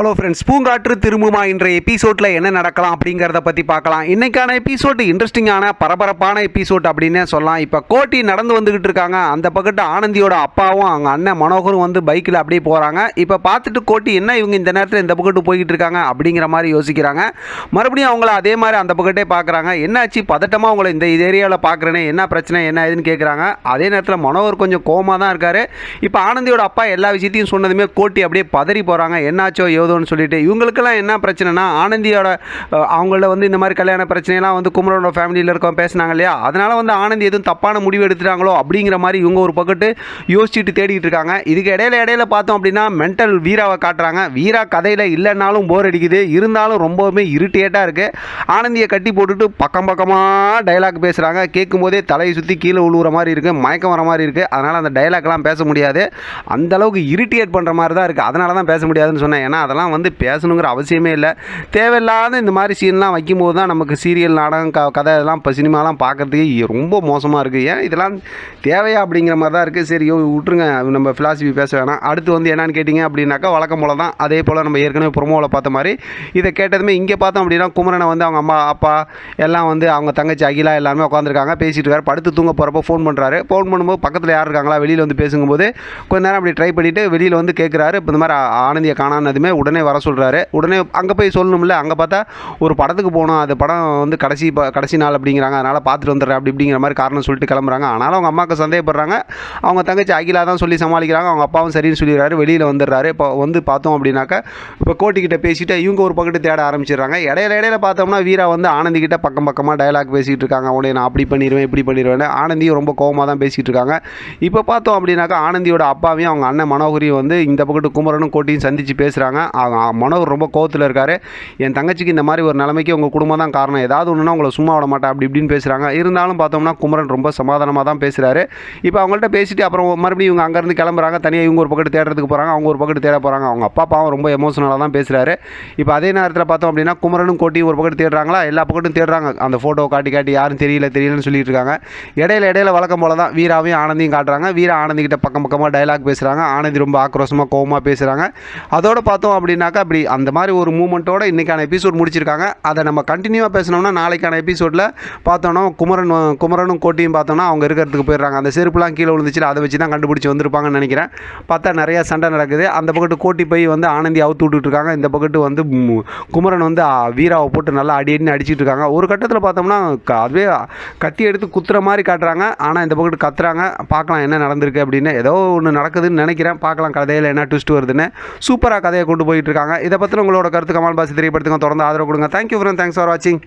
Hello friends பூங்காற்று திரும்புமா? இன்றைய எபிசோடில் என்ன நடக்கலாம் அப்படிங்கிறத பற்றி பார்க்கலாம். இன்னைக்கான எபிசோடு இன்ட்ரெஸ்டிங்கான பரபரப்பான எபிசோட் அப்படின்னே சொல்லலாம். இப்போ கோட்டி நடந்து வந்துக்கிட்டு இருக்காங்க. அந்த பக்கத்து ஆனந்தியோட அப்பாவும் அவங்க அண்ணன் மனோகரும் வந்து பைக்கில் அப்படியே போகிறாங்க இப்போ பார்த்துட்டு கோட்டி என்ன இவங்க இந்த நேரத்தில் இந்த பக்கத்து போய்கிட்டு இருக்காங்க அப்படிங்கிற மாதிரி யோசிக்கிறாங்க. மறுபடியும் அவங்கள அதே மாதிரி அந்த பக்கத்தே பார்க்குறாங்க. என்னாச்சு? பதட்டமாக அவங்கள இந்த ஏரியாவில் பார்க்குறேனே. என்ன பிரச்சனை? என்ன ஏதுன்னு கேட்குறாங்க அதே நேரத்தில் மனோகர் கொஞ்சம் கோமாக தான் இருக்கார். இப்போ ஆனந்தியோட அப்பா எல்லா விஷயத்தையும் சொன்னதுமே கோட்டி அப்படியே பதறி போகிறாங்க என்னாச்சோ போதும்னு சொல்லிட்டு இவங்களுக்கெல்லாம் என்ன பிரச்சனைனா ஆனந்தியோட அவங்கள வந்து இந்த மாதிரி கல்யாண பிரச்சனையெல்லாம் வந்து குமரனோட ஃபேமிலியில் இருக்கோம் பேசுனாங்க இல்லையா? அதனால் வந்து ஆனந்தி எதுவும் தப்பான முடிவு எடுத்துட்டாங்களோ அப்படிங்கிற மாதிரி இவங்க ஒரு பக்கத்து யோசிச்சுட்டு தேடிட்டு இருக்காங்க. இதுக்கு இடையில இடையில பார்த்தோம் அப்படின்னா மென்டல் வீராவை காட்டுறாங்க. வீரா கதையில் இல்லைன்னாலும் போர் அடிக்குது. இருந்தாலும் ரொம்பவுமே இரிட்டேட்டாக இருக்குது ஆனந்தியை கட்டி போட்டுட்டு பக்கம் பக்கமாக டைலாக் பேசுகிறாங்க கேட்கும்போதே தலையை சுற்றி கீழே உழுவுற மாதிரி இருக்குது மயக்கம் வர மாதிரி இருக்குது அதனால் அந்த டைலாக்லாம் பேச முடியாது. அந்த அளவுக்கு இரிட்டேட் பண்ணுற மாதிரி தான் இருக்குது அதனால தான் பேச முடியாதுன்னு சொன்னேன். ஏன்னா அதெல்லாம் வந்து பேசணுங்கிற அவசியமே இல்லை. தேவையில்லாத இந்த மாதிரி சீன்லாம் வைக்கும்போது தான் நமக்கு சீரியல் நாடகம் க கதை இதெல்லாம் இப்போ சினிமாலாம் பார்க்கறதுக்கு ரொம்ப மோசமாக இருக்குது ஏன் இதெல்லாம் தேவையா அப்படிங்கிற மாதிரி தான் இருக்குது சரி விட்டுருங்க. நம்ம ஃபிலாசபி பேச வேணாம். அடுத்து வந்து என்னென்னு கேட்டிங்க அப்படின்னாக்கா வழக்கம் போல தான். அதே போல் நம்ம ஏற்கனவே ப்ரொமோவில் பார்த்த மாதிரி இதை கேட்டதுமே இங்கே பார்த்தோம் அப்படின்னா குமரனை வந்து அவங்க அம்மா அப்பா எல்லாம் வந்து அவங்க தங்கச்சி அகிலா எல்லாருமே உட்காந்துருக்காங்க பேசிட்டு இருக்காரு. படுத்து தூங்க போகிறப்ப ஃபோன் பண்ணுறாரு ஃபோன் பண்ணும்போது பக்கத்தில் யார் இருக்காங்களா? வெளியில் வந்து பேசும்போது கொஞ்ச நேரம் அப்படி ட்ரை பண்ணிவிட்டு வெளியில் வந்து கேட்குறாரு இப்போ இந்த மாதிரி ஆனந்தியை காணானதுமே உடனே உடனே வர சொல்கிறாரு உடனே அங்கே போய் சொல்லணும்ல அங்கே பார்த்தா ஒரு படத்துக்கு போகணும் அது படம் வந்து கடைசி கடைசி நாள் அப்படிங்கிறாங்க அதனால் பார்த்துட்டு வந்துடுறேன் அப்படி இப்படிங்கிற மாதிரி காரணம் சொல்லிட்டு கிளம்புறாங்க. ஆனாலும் அவங்க அம்மாவுக்கு சந்தேகப்படுறாங்க. அவங்க தங்கச்சி அகிலா தான் சொல்லி சமாளிக்கிறாங்க. அவங்க அப்பாவும் சரின்னு சொல்லிடுறாரு. வெளியில் வந்துடுறாரு. இப்போ வந்து பார்த்தோம் அப்படின்னாக்கா இப்போ கோட்டிக்கிட்ட பேசிட்டு இவங்க ஒரு பக்கத்து தேட ஆரம்பிச்சிடுறாங்க. இடையில இடையில பார்த்தோம்னா வீரா வந்து ஆனந்திக்கிட்ட பக்கம் பக்கமாக டயலாக் பேசிகிட்டு இருக்காங்க. உடனே நான் அப்படி பண்ணிடுவேன் இப்படி பண்ணிடுவேன் ஆனந்தியும் ரொம்ப கோபமாக தான் பேசிகிட்டு இருக்காங்க. இப்போ பார்த்தோம் அப்படின்னாக்கா ஆனந்தியோட அப்பாவையும் அவங்க அண்ணன் மனோகரியும் வந்து இந்த பக்கத்து குமரனும் கோட்டியும் சந்திச்சு பேசுகிறாங்க மனோகர் ரொம்ப கோவத்தில் இருக்கார். என் தங்கச்சிக்கு இந்த மாதிரி ஒரு நிலைமைக்கு உங்கள் குடும்பம் தான் காரணம். ஏதாவது ஒன்றுனா உங்களை சும்மா விட மாட்டேன் அப்படி இப்படின்னு பேசுகிறாங்க இருந்தாலும் பார்த்தோம்னா குமரன் ரொம்ப சமாதானமாக தான் பேசுகிறாரு இப்போ அவங்கள்ட்ட பேசிட்டு அப்புறம் மறுபடியும் இவங்க அங்கேருந்து கிளம்புறாங்க. தனியாக இவங்க ஒரு பக்கத்து தேடுறதுக்கு போகிறாங்க அவங்க ஒரு பக்கத்து தேட போகிறாங்க அவங்க அப்பா அப்பாவும் ரொம்ப எமோஷனலாக தான் பேசுகிறாரு இப்போ அதே நேரத்தில் பார்த்தோம் அப்படின்னா குமரனும் கோட்டியும் ஒரு பக்கத்து தேடுறாங்களா? எல்லா பக்கத்தும் தேடுறாங்க. அந்த ஃபோட்டோ காட்டி காட்டி யாரும் தெரியல தெரியலன்னு சொல்லிட்டு இருக்காங்க. இடையில இடையில வழக்கம் போல தான் வீராவையும் ஆனந்தியும் காட்டுறாங்க. வீரா ஆனந்தி கிட்ட பக்கம் பக்கமாக டைலாக் பேசுகிறாங்க ஆனந்தி ரொம்ப ஆக்ரோஷமாக கோவமாக பேசுகிறாங்க அதோட பார்த்தோம் அப்படி அப்படின்னாக்கா அப்படி அந்த மாதிரி ஒரு மூமெண்ட்டோட இன்றைக்கான எபிசோட் முடிச்சிருக்காங்க. அதை நம்ம கண்டினியூவாக பேசினோம்னா நாளைக்கான எபிசோடில் பார்த்தோன்னா குமரன் குமரனும் கோட்டியும் பார்த்தோன்னா அவங்க இருக்கிறதுக்கு போயிடுறாங்க. அந்த செருப்புலாம் கீழே விழுந்துச்சு அதை வச்சு தான் கண்டுபிடிச்சி வந்திருப்பாங்கன்னு நினைக்கிறேன். பார்த்தா நிறையா சண்டை நடக்குது. அந்த பக்கத்து கோட்டி போய் வந்து ஆனந்தி அவுத்து விட்டுட்டு இருக்காங்க இந்த பக்கத்து வந்து குமரன் வந்து வீராவை போட்டு நல்லா அடி அடின்னு அடிச்சிட்டு இருக்காங்க. ஒரு கட்டத்தில் பார்த்தோம்னா க- அதுவே கத்தி எடுத்து குத்துற மாதிரி காட்டுறாங்க. ஆனால் இந்த பக்கத்து கத்துறாங்க. பார்க்கலாம் என்ன நடந்திருக்கு அப்படின்னு ஏதோ ஒன்று நடக்குதுன்னு நினைக்கிறேன். பார்க்கலாம் கதையில் என்ன ட்விஸ்ட் வருதுன்னு. சூப்பராக கதையை கொண்டு போயிட்டு இருக்காங்க. இதை பற்றி உங்களோட கருத்து கமால் பாசி தெரியப்படுத்துங்க. தொடர்ந்து ஆதரவு கொடுங்க. தேங்க்யூ ஃப்ரெண்ட் தேங்க்ஸ் ஃபார் வாட்சிங்